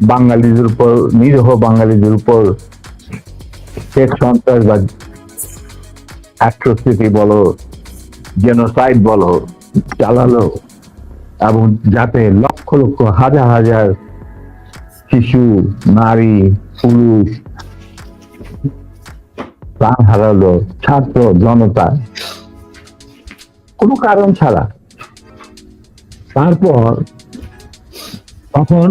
বাঙালিদের উপর, নিরীহ বাঙালিদের উপর শেখ বলো জেনোসাইড বলো, চালালো, এবং যাতে লক্ষ লক্ষ হাজার হাজার শিশু, নারী, পুরুষ প্রাণ হারালো, ছাত্র, জনতা, কোনো কারণ ছাড়া। তারপর তখন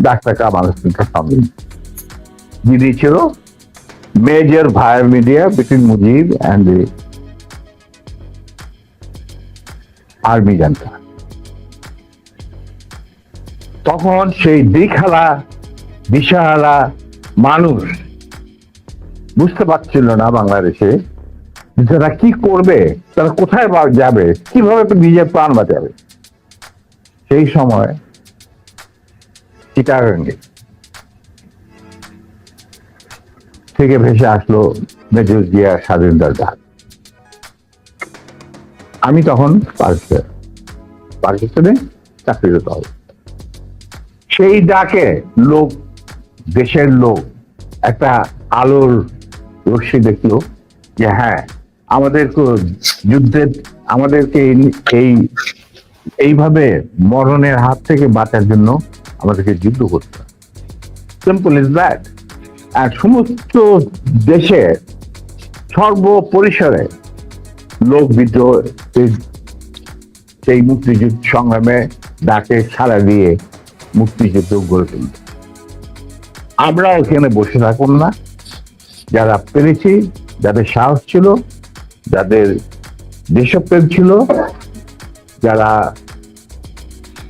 ডাক্তার কামাল হোসেনকে সঙ্গে যিনি ছিল major via media between Mujib and army জানতা তখন সেই দিকহালা দিশাহারা মানুষ বুঝতে পারছিল না বাংলাদেশে তারা কি করবে, তারা কোথায় যাবে, কীভাবে নিজের প্রাণ বাঁচাবে। সেই সময় চিটাগাঙ্গে থেকে ভেসে আসলো মেজর জিয়া স্বাধীনতার ডাক আমি তখন পাকিস্তান পাকিস্তানে চাকরিরত হব। সেই ডাকে লোক, দেশের লোক, একটা আলোর রশ্মি দেখল যে হ্যাঁ আমাদের যুদ্ধের আমাদেরকে এই এইভাবে মরণের হাত থেকে বাঁচার জন্য আমাদেরকে যুদ্ধ করতে সিম্পল ইজ দ্যাট আর সমস্ত দেশে সর্বপরিসরে লোক বিদ্রোহ সেই মুক্তিযুদ্ধ সংগ্রামে ডাকে সাড়া দিয়ে মুক্তিযুদ্ধ গড়ে তুলবে আমরা এখানে বসে থাকুন না। যারা পেরেছি, যাদের সাহস ছিল, যাদের দেশপ্রেম ছিল, যারা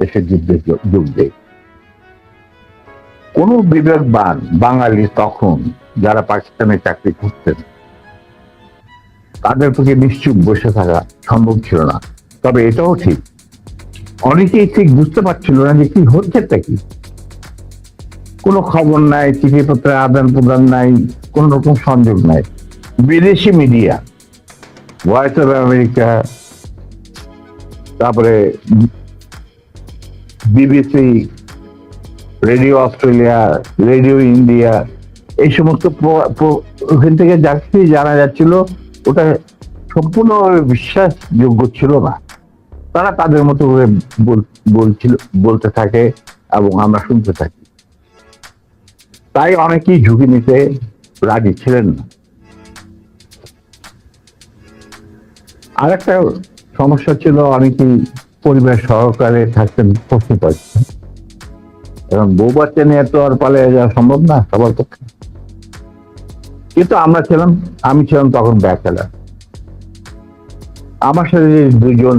দেশের যুদ্ধে যোগ- দেই কোন বিবেকবান বাঙালি তখন যারা পাকিস্তানে চাকরি করতেন তাদের পক্ষে নিশ্চুপ বসে থাকা সম্ভব ছিল না। তবে এটাও ঠিক। অনেকেই ঠিক বুঝতে পারছিল না যে কি হচ্ছে কি। কোনো খবর নাই চিঠিপত্রের আদান প্রদান নাই, কোন রকম সংযোগ নাই। বিদেশি মিডিয়া ভয়েস অফ আমেরিকা তারপরে BBC, radio Australia, radio India, এই সমস্ত ওখান থেকে যা জানা যাচ্ছিল, ওটা সম্পূর্ণ বিশ্বাসযোগ্য ছিল না। তারা তাদের মতো করে বলছিল, বলতে থাকে এবং আমরা শুনতে থাকি। তাই অনেকেই ঝুঁকি নিতে রাজি ছিলেন না। আরেকটা সমস্যা ছিল, অনেকেই পরিবার সহকারে থাকতেন পশ্চিম পাকিস্তান এখন বউ বাচ্চা নিয়ে তো আর পালিয়ে যাওয়া সম্ভব না সবার পক্ষে। কিন্তু আমরা ছিলাম, আমি ছিলাম তখন ব্যাচেলার। আমার সাথে দুজন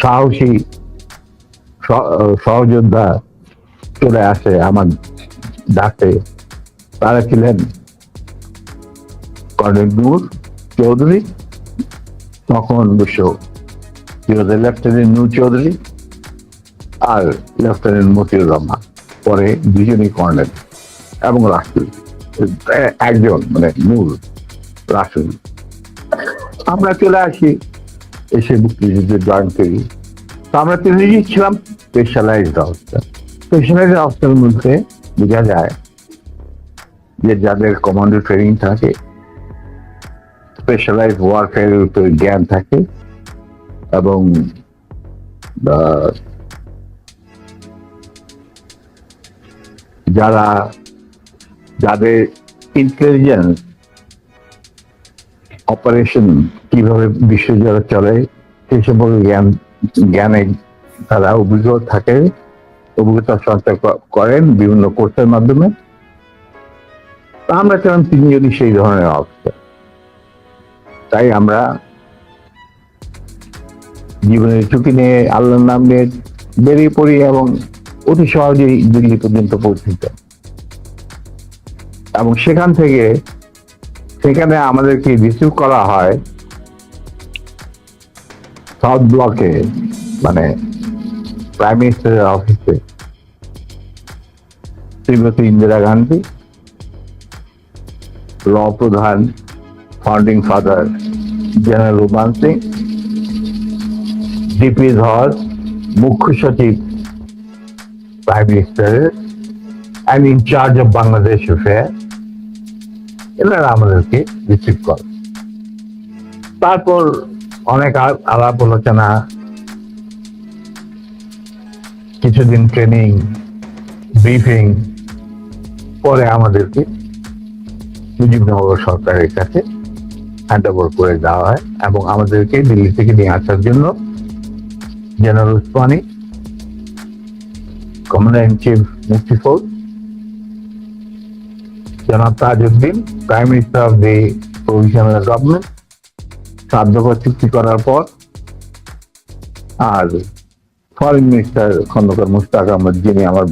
সাহসী সহযোদ্ধা চলে আসে আমার ডাকে, তারা ছিলেন কর্নেল নূর চৌধুরী, তখন অবশ্য লেফটেন্যান্ট নূর চৌধুরী আর লেফটেন্যান্ট মতিউর রহমান পরে দুজনই কর্নেল এবং এ- একজন মানে নূর রাসুল আমরা চলে আসি এসে মুক্তিযুদ্ধে জয়েন করি তো আমরা তিনজনই ছিলাম স্পেশালাইজড অবস্থা স্পেশালাইজড অবস্থার মধ্যে বোঝা যায় যে যাদের কমান্ডো ট্রেনিং থাকে স্পেশালাইজ ওয়ারফেয়ারের উপরে জ্ঞান থাকে এবং যারা, যাদের ইন্টেলিজেন্স অপারেশন কীভাবে বিশ্বজুড়ে চলে, সেই সম্পর্কে জ্ঞান, জ্ঞানে তারা অভিজ্ঞ থাকে, অভিজ্ঞতা সঞ্চয় করেন বিভিন্ন কোর্সের মাধ্যমে। আমরা ছিলাম তিনজনই সেই ধরনের অবস্থা? তাই আমরা জীবনের ঝুঁকি নিয়ে আল্লাহর নাম নিয়ে বেরিয়ে পড়ি এবং অতি সহজেই দিল্লি পর্যন্ত পৌঁছিত এবং সেখান থেকে সেখানে আমাদেরকে রিসিভ করা হয় সাউথ ব্লকে মানে প্রাইম মিনিস্টারের অফিসে শ্রীমতী ইন্দিরা গান্ধী ল প্রধান founding father general Ruman Singh DP Dhar, মুখ্য সচিব প্রাইম মিনিস্টারের and in charge of Bangladesh affair এনারা আমাদেরকে রিসিভ করে। তারপর অনেক আলাপ আলোচনা, কিছুদিন ট্রেনিং ব্রিফিং পরে আমাদেরকে মুজিবনগর সরকারের কাছে হ্যান্ড ওভার করে দেওয়া হয় এবং আমাদেরকে দিল্লি থেকে নিয়ে আসার জন্য general Osmani commander in chief মুফতি ফৌজ জনাব Tajuddin prime minister of the provisional government সাধ্যকর চুক্তি করার পর, আর ফরেন মিনিস্টার খন্দকার মুস্তাক আহমদ, যিনি আমার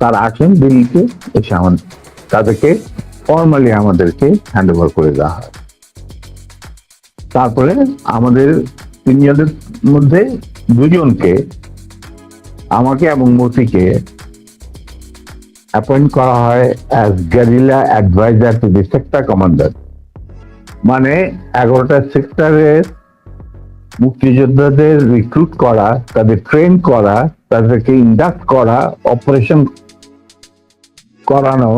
তারা আসেন দিল্লিতে এসে আমাদের তাদেরকে ফর্মালি আমাদেরকে হ্যান্ড ওভার করে দেওয়া হয়। তারপরে আমাদের তিনজনের মধ্যে দুজনকে, আমাকে এবং মতিকে অ্যাপয়েন্ট করা হয় as guerrilla adviser to the sector commander মানে এগারোটা সেক্টরের মুক্তিযোদ্ধাদের রিক্রুট করা, তাদের ট্রেন করা, তাদেরকে ইন্ডাক্ট করা অপারেশন করানো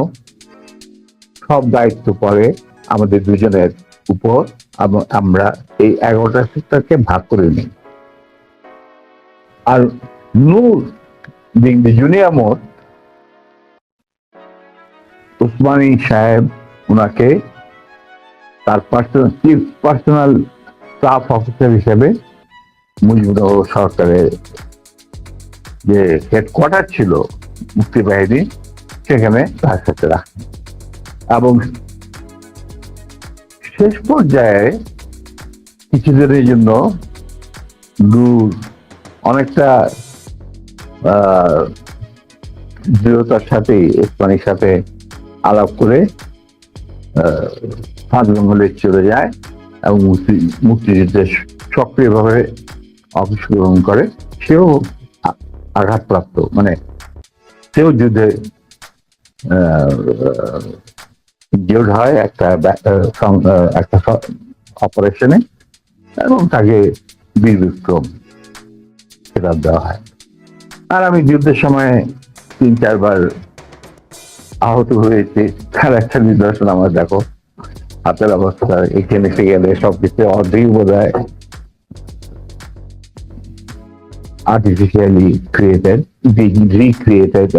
সব দায়িত্ব পড়ে আমাদের দুজনের উপর এবং আমরা এই এগারোটা সেক্টরকে ভাগ করে নিই। আর নূর মোড উসমানী সাহেব ওনাকে তার personal chief personal staff officer হিসেবে মুজিবনগর সরকারের যে হেডকোয়ার্টার ছিল মুক্তিবাহিনী সেখানে তার সাথে রাখেন এবং শেষ পর্যায়ে কিছুদিনের জন্য দূর অনেকটা দৃঢ়তার সাথে ইসমানির সাথে আলাপ করে বেঙ্গলে চলে যায় এবং মুক্তি- মুক্তিযুদ্ধে সক্রিয়ভাবে অফিস গ্রহণ করে। সেও আঘাতপ্রাপ্ত। মানে সেও যুদ্ধে ইনজিওর্ড হয়, একটা একটা অপারেশনে এবং তাকে বীর বিক্রম খেতাব দেওয়া হয়। আর আমি যুদ্ধের সময় তিন, চারবার আহত হয়েছে। তার একটা নিদর্শন আমার, দেখো, হাতের অবস্থা, এখানে গেলে সবকিছু অর্ধেক বোধ হয়। আর্টিফিশিয়ালি ক্রিয়েটেড রিক্রিয়েটেড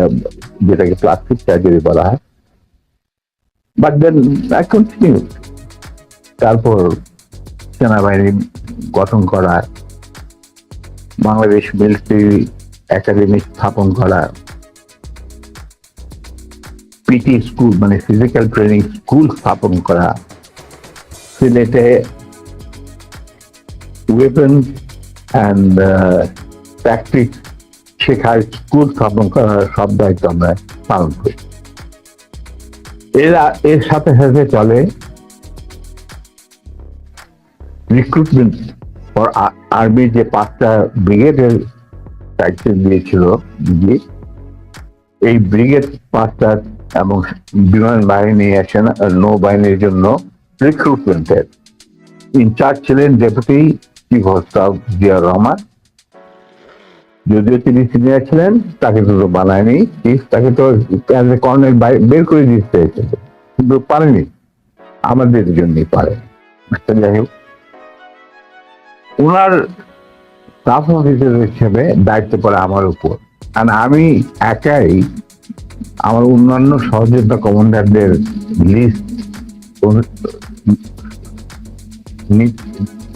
যেটাকে প্লাস্টিক সার্জারি বলা হয়। বাট দেন আই কন্টিনিউ তারপর সেনাবাহিনী গঠন করা, বাংলাদেশ মিলিটারি একাডেমি স্থাপন করা পিটি স্কুল মানে ফিজিক্যাল ট্রেনিং স্কুল স্থাপন করা সিলেটে ওয়েপন অ্যান্ড প্র্যাকটিস শেখার স্কুল স্থাপন করার সব দায়িত্ব আমরা পালন করি। এরা এর সাথে সাথে চলে রিক্রুটমেন্ট যে পাঁচটা ব্রিগেডের দায়িত্ব দিয়েছিল এই ব্রিগেড পাঁচটা এবং বিমান বাহিনী সেনা নৌবাহিনীর জন্য রিক্রুটমেন্টের ইনচার্জ ছিলেন deputy chief of staff Zia Rahman. যদিও তিনি সিনিয়র ছিলেন, তাকে তো বানায়নি। তাকে তো কর্নেল বের করে দিতে কিন্তু পারেনি। আমাদের জন্যই পারে। যাই হোক, ওনার স্টাফ অফিসার হিসেবে দায়িত্ব পড়ে আমার উপর। আর আমি একাই আমার অন্যান্য সহযোগিতা কমান্ডারদের লিস্ট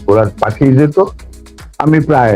ওরা পাঠিয়ে যেত আমি প্রায়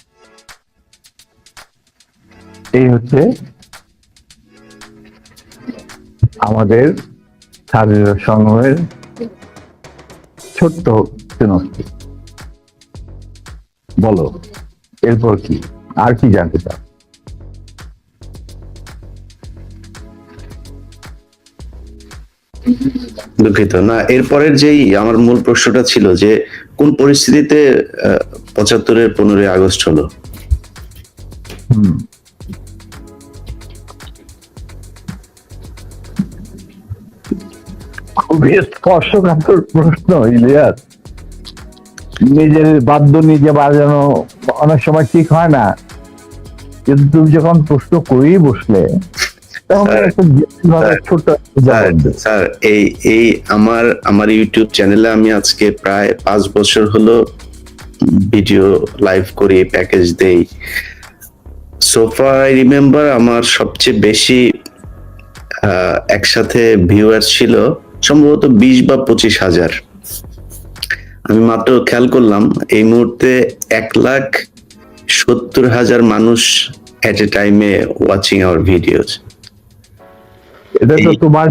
এই হচ্ছে আমাদের স্বাধীনতা সংগ্রহের ছোট্ট চিনস্তি বলো এরপর কি? আর কি জানতে চাও? দুঃখিত। না এরপরের যেই আমার মূল প্রশ্নটা ছিল যে কোন পরিস্থিতিতে পঁচাত্তরের পনেরোই আগস্ট হলো? হুম। খুবই স্পর্শকাতর প্রশ্ন ইলিয়াস নিজের বাদ্য নিজে বাজানো অনেক সময় ঠিক হয় না। কিন্তু তুমি যখন প্রশ্ন করেই বসলে স্যার, এই এই আমার আমার ইউটিউব চ্যানেলে আমি আজকে প্রায় পাঁচ বছর হলো ভিডিও লাইভ করি প্যাকেজ দেই। সোফা আই রিমেম্বার আমার সবচেয়ে বেশি একসাথে ভিউয়ার ছিল সম্ভবত বিশ বা পঁচিশ হাজার আমি মাত্র খেয়াল করলাম এই মুহূর্তে এক লাখ সত্তর হাজার মানুষ এ টাইমে ওয়াচিং আওয়ার ভিডিওস এটা তো তোমার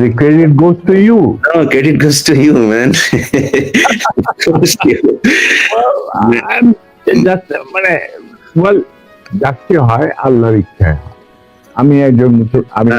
the credit goes to you No, credit goes to you, man. Goes. I'm just মানে well যাচ্ছে হয় আল্লাহর ইচ্ছায় আমি একজন আমি না,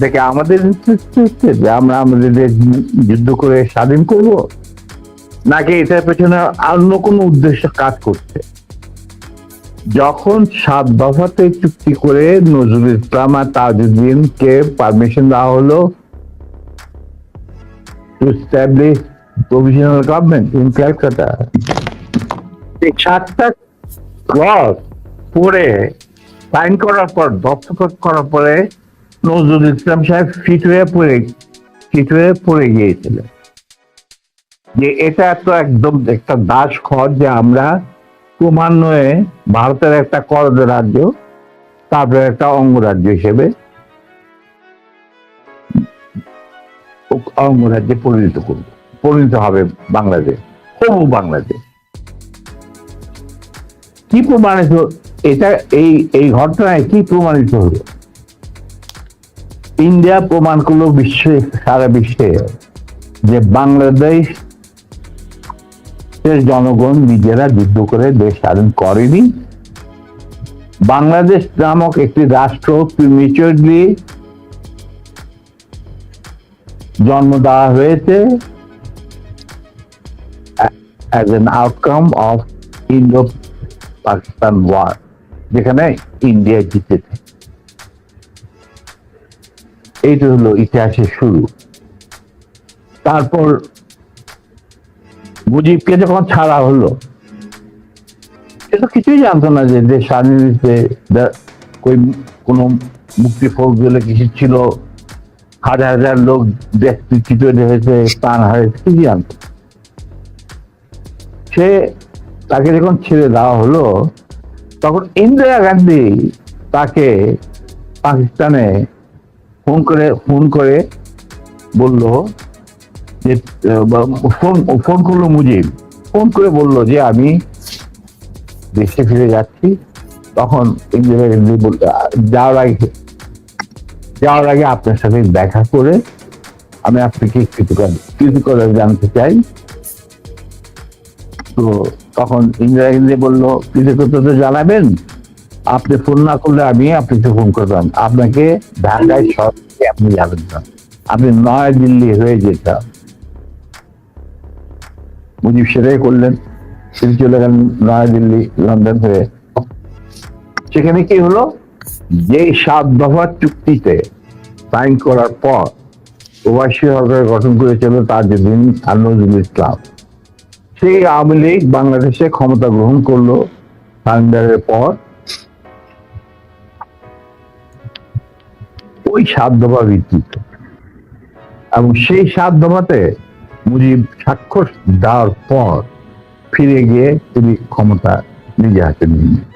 দেখে আমাদের হচ্ছে যে আমরা আমাদের দেশ যুদ্ধ করে স্বাধীন করব? নাকি এটার পেছনে অন্য কোনো উদ্দেশ্য কাজ করছে? যখন সাত দফাতে চুক্তি করে নজরুল ইসলাম আর তাজউদ্দিনকে পারমিশন দেওয়া হলো to establish provisional government in Calcutta সাতটা ক্লস পড়ে সাইন করার পর দস্তখত করার পরে নজরুল ইসলাম সাহেব ফিট হয়ে পড়ে ফিট হয়ে পড়ে গিয়েছিলেন যে এটা তো একদম একটা দাস খর যে আমরা ক্রমান্বয়ে ভারতের একটা করদ রাজ্য, তারপরে একটা অঙ্গরাজ্য হিসেবে অঙ্গরাজ্যে পরিণত করব, পরিণত হবে বাংলাদেশ, হবু বাংলাদেশ। কি প্রমাণিত, এটা এই এই ঘটনায় কি প্রমাণিত হলো? ইন্ডিয়া প্রমাণ করল বিশ্বে, সারা বিশ্বে যে বাংলাদেশ জনগণ নিজেরা যুদ্ধ করে দেশ স্বাধীন করেনি। বাংলাদেশ নামক একটি রাষ্ট্র প্রিমিচুরলি জন্ম দেওয়া হয়েছে। As an outcome of Indo Pakistan war যেখানে ইন্ডিয়া জিতেছে। এইটা হলো ইতিহাসের শুরু। তারপর মুজিবকে যখন ছাড়া হলো সে তো কিছুই জানতো না যে দেশ স্বাধীন হয়েছে, কোনো মুক্তি ফৌজ বলে কিছু ছিল হাজার হাজার লোক দেশ বিচ্ছিত হয়েছে প্রাণ হারিয়েছে কি জানতো সে তাকে যখন ছেড়ে দেওয়া হলো তখন ইন্দিরা গান্ধী তাকে পাকিস্তানে ফোন করে ফোন করে বলল যে ফোন ফোন করল মুজিব। ফোন করে বলল যে, আমি দেশে ফিরে যাচ্ছি। তখন ইন্দিরা গান্ধী যাওয়ার আগে যাওয়ার আগে আপনার সাথে দেখা করে আমি আপনাকে কৃতজ্ঞতা জানতে চাই। তো তখন ইন্দিরা গান্ধী বলল, কৃতজ্ঞতা তো জানাবেন? আপনি ফোন না করলে আমি আপনাকে ফোন করতাম। আপনাকে ঢাকায় সরকারে আপনি যাবেন না। আপনি নয়াদিল্লি হয়ে যেতাম মুজিব সেটাই করলেন। তিনি চলে গেলেন নয়াদিল্লি লন্ডন হয়ে। সেখানে কি হলো? যে সাত দফা চুক্তিতে সাইন করার পর প্রবাসী সরকার গঠন করেছিল তাজউদ্দিন আর নজরুল ইসলাম। সেই আওয়ামী লীগ বাংলাদেশে ক্ষমতা গ্রহণ করল। সারেন্ডারের পর ওই সাত দফা ভিত্তিতে এবং সেই সাত দফাতে মুজিব স্বাক্ষর দেওয়ার পর ফিরে গিয়ে তিনি ক্ষমতা নিজে হাতে নিয়ে।